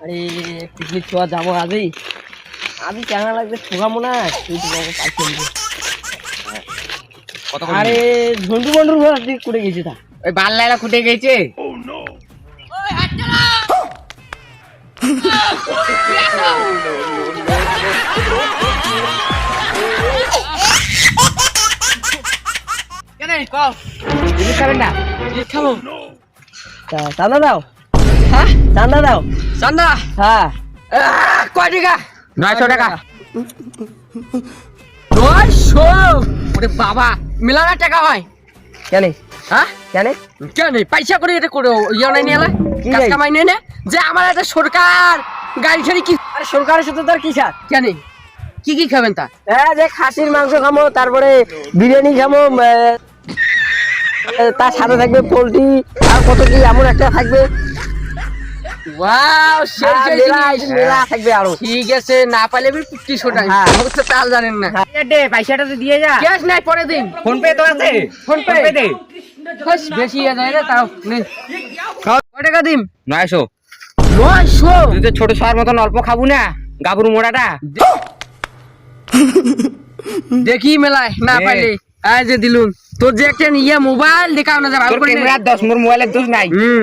আরে পিকনিক খাওয়া যাব আজই। আমি কেমন লাগবে ঠোকাবো না? তুই আরে ঝন্টু বন্টুর ঘর দিক করে গেছি তা। ওই বাল লাইলা খুঁটে গেছে? কেন খাবেন না? খাব। চাঁদা দাও। হ্যাঁ? চাঁদা দাও। চান্দা। হ্যাঁ। কয় টাকা? নয়শো টাকা। নয়শো? ওরে বাবা মিলানোর টাকা হয়? কেন? হ্যাঁ? কেন? কেন? পয়সা করে এটা করে ইয়ে নাই নিয়ে এলা? কি কাজ কামাই নেই না? যে আমার একটা সরকার গাড়ি ছাড়ি কি আরে সরকারের সাথে তোর কি সাথ কেন? কি কি খাবেন তা? হ্যাঁ যে খাসির মাংস খামো তারপরে বিরিয়ানি খামো তার সাথে থাকবে পোলট্রি আর কত কি এমন একটা থাকবে? ওয়াও সেই হ্যাঁ, মেলা থাকবে আরও। ঠিক আছে না পাইলে আমি হ্যাঁ। আমাকে তো তাল জানেন না। পয়সাটা তো দিয়ে যা। ক্যাশ নাই পরে দিন। ফোন পে তো আছে। ফোন পে দে। বেশি হয়ে যায় রে তাও। নে। কয় টাকা দিম? নয়শো। নয়শো? তুই তো ছোট শহর মতন অল্প খাব না গাবরু মোড়াটা। দেখি মেলায় না পাইলে। আয় যে দিলুম তোর যে একটা ইয়ে মোবাইল দেখাও না যা ভালো করে নে। ক্যামেরার দশ মোর মোবাইলের দোষ নাই। হুম।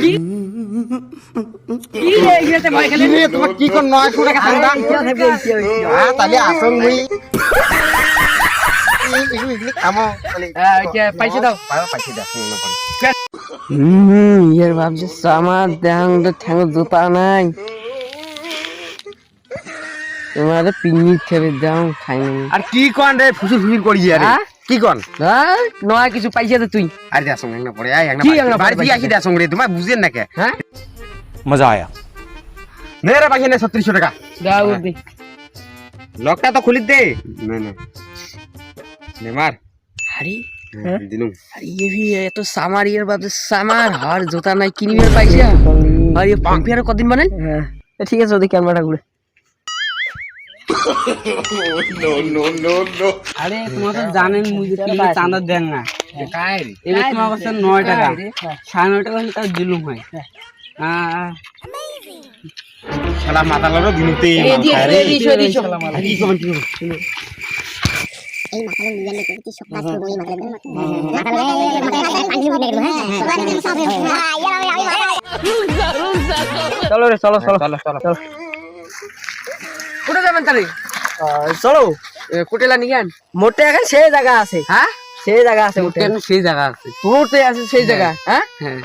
কি? নয়শো টাকা তাহলে মুই ইয়ার ভাবছে আমার দেহাং তো ঠ্যাং জোতা নাই। তোমার পিকনিক খেবে দাও খাই আর কি কোন রে ফুসুর ফুসুর করি আরে হ্যাঁ? কি কোন নয় কিছু পাইছে তো তুই আরে দেখ সঙ্গে না পড়ে আয় একটা কি বাড়ি- একটা বাড়ি দিয়ে পাইছি? আসি দেখ সঙ্গে রে তোমার বুঝেন না কে হ্যাঁ मजा आया নে রে পাইছে না ছত্রিশশো টাকা দাও দি লকটা তো খুলি দে না না নে মার আরে হ্যাঁ? দিলুম আরে ये भी এত সামার ইয়ার ভাবছে সামার হার জোতা নাই কিনবে পাইছে আর ये ফোন পে আর কদিন বানাই হ্যাঁ এ, ঠিক আরে তোমার তো জানেন চাঁদা দেন না। এবার তোমার কাছে নয় টাকা। সাড়ে নয় টাকা হলে তার জুলুম হয়। শালা মাথা লাগল দিনুতে এদিকে এদিকে এদিকে কি কমেন্ট কি করব? এই মাথায় নিয়ে গেলে কি সব কাজ করব এই মাথায় মাথায় মাথায় পানি উঠে গেল হ্যাঁ চলো রে চলো। চলো চলো। চলো। কোথায় যাবেন তাহলে? চলো। কোটেলা নিয়ে মোটে এখন সেই জায়গা আছে। হ্যাঁ? সেই জায়গা আছে মোটে সেই জায়গা আছে। তোরতে আছে সেই জায়গা। হ্যাঁ হ্যাঁ।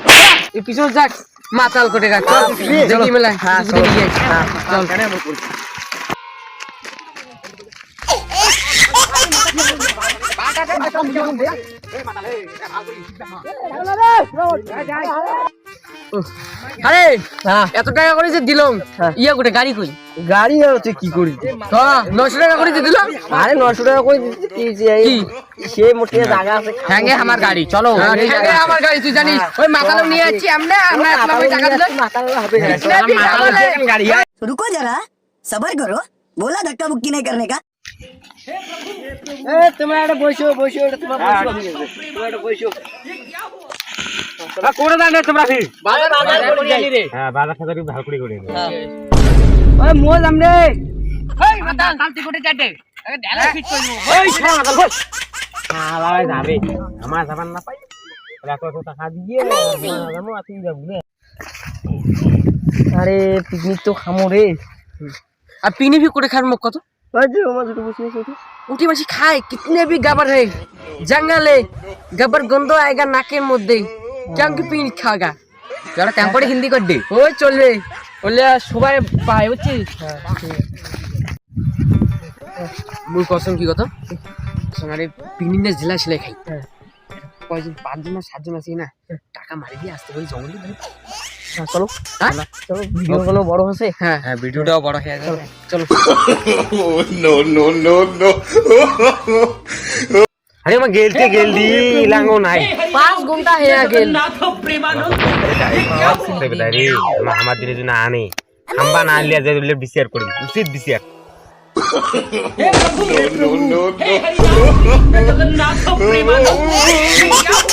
এই পিছনে যাক। মাতাল কোটে গা চল। দেখি মেলা হ্যাঁ, চল। চলো। হ্যাঁ চল। আরে হ্যাঁ। এত টাকা করে যে দিলাম হ্যাঁ। ইয়া গোটে গাড়ি কই? গাড়ি না কি করি? হ্যাঁ নশো টাকা করে দিলাম? আরে নশো টাকা করে সে মোটে হ্যাঁ। জায়গা আছে। হ্যাঁ আমার গাড়ি চলো। হ্যাঁ আমার গাড়ি তুই জানিস ওই মাতালো নিয়ে যাচ্ছি আমরা আমরা আপনাকে টাকা দিলাম মাতালো হবে। গাড়ি রুকো जरा সবর করো বলা ধাক্কা মুক্কি নাই করনে কা এ তোমরা এটা বসো বসো এটা তোমরা বসো। বসো। করে দাও না তোমরা ফি বাজার বাজার করে জানি রে হ্যাঁ বাজার সাজারি ভালো করে করে হ্যাঁ। ওই মোজ আমরে এই মাথা কালতি কোটে কাটে আগে ডালা হ্যাঁ। ফিট করে ওই শালা কাল বল শালা যাবে। আমার সাবান না পাই। রাখো তো টাকা দিয়ে আমি আছি যাব না। আরে পিকনিক তো খামো রে। আর পিকনিক করে খার মুখ কত? कत ওই যে ওমা দুটো বসে আছে उठी बसी खाए कितने भी गबर है जंगल है गबर गंदो आएगा नाके मध्य क्या की पिन खागा যারা টেম্পোরি হিন্দি কর দে ওই চলবে বললে সবাই পাই বুঝছিস মুই কসম কি কথা সঙ্গে পিকনিক জেলা সেলাই খাই কয়জন পাঁচজন না সাতজন আছি না টাকা মারি দিয়ে আসতে পারি জঙ্গলি মানে হ্যাঁ, চলো হ্যাঁ? চলো ভিডিও কোনো বড় হচ্ছে হ্যাঁ হ্যাঁ ভিডিওটাও বড় হয়ে যাবে চলো আরে আমার গেলতে গেলদি লাঙ্গো নাই পাঁচ ঘন্টা হয়ে গেল রে আমার আমার দিনে যদি না আনে খাম্বা না আনলে যে বিচার করি উচিত বিচার हे जगन्नाथ प्रेमानंद ये क्या हुआ